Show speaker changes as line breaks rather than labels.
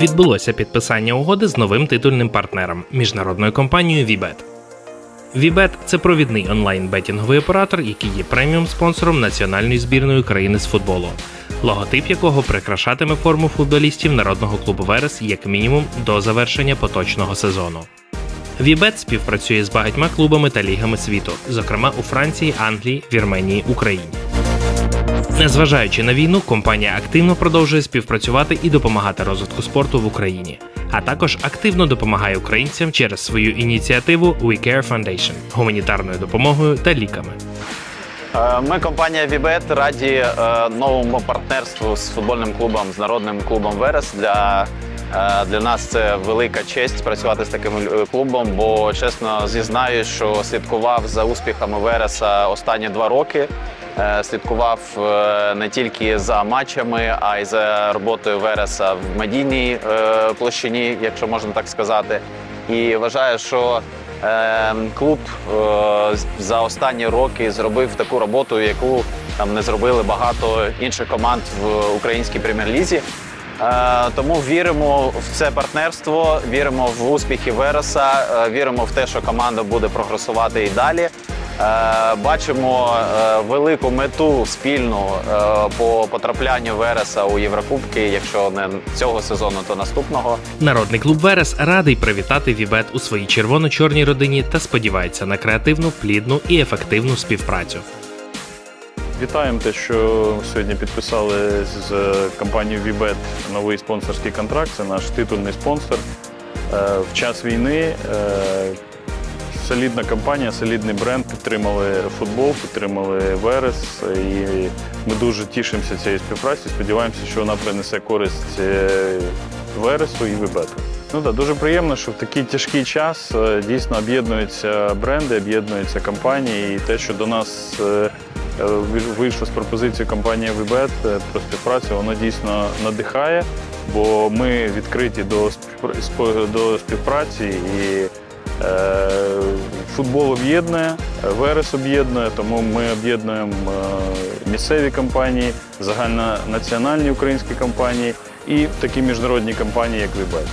відбулося підписання угоди з новим титульним партнером міжнародною компанією VBET. VBET – це провідний онлайн-бетінговий оператор, який є преміум спонсором національної збірної України з футболу, логотип якого прикрашатиме форму футболістів народного клубу Верес як мінімум до завершення поточного сезону. VBET співпрацює з багатьма клубами та лігами світу, зокрема у Франції, Англії, Вірменії, Україні. Незважаючи на війну, компанія активно продовжує співпрацювати і допомагати розвитку спорту в Україні, а також активно допомагає українцям через свою ініціативу We Care Foundation гуманітарною допомогою та ліками.
Е, Ми, компанія Вібет, раді е, новому партнерству з футбольним клубом, з народним клубом Верес. Для, е, для нас це велика честь працювати з таким клубом, бо чесно зізнаюсь, що слідкував за успіхами Вереса останні два роки. Е, Слідкував е, не тільки за матчами, а й за роботою Вереса в медійній е, площині, якщо можна так сказати. І вважаю, що Клуб за останні роки зробив таку роботу, яку там не зробили багато інших команд в українській прем'єр-лізі. Тому віримо в це партнерство, віримо в успіхи Вереса, віримо в те, що команда буде прогресувати і далі. Е, Бачимо е, велику мету спільну е, по потраплянню Вереса у Єврокубки, якщо не цього сезону, то наступного.
Народний клуб Верес радий привітати Вібет у своїй червоно-чорній родині та сподівається на креативну, плідну і ефективну співпрацю.
Вітаємо те, що сьогодні підписали з компанією Вібет новий спонсорський контракт. Це наш титульний спонсор. В час війни солідна компанія, солідний бренд підтримали футбол, підтримали Верес. І ми дуже тішимося цією співпраці. Сподіваємося, що вона принесе користь е, Вересу і Вібету. Ну так, дуже приємно, що в такий тяжкий час е, дійсно об'єднуються бренди, об'єднуються компанії. І те, що до нас е, ви- вийшла з пропозицією компанія Вібет про співпрацю, воно дійсно надихає, бо ми відкриті до, співпраці і футбол об'єднує, Верес об'єднує, тому ми об'єднуємо е, місцеві компанії, загальнонаціональні українські компанії і такі міжнародні компанії, як Вібет.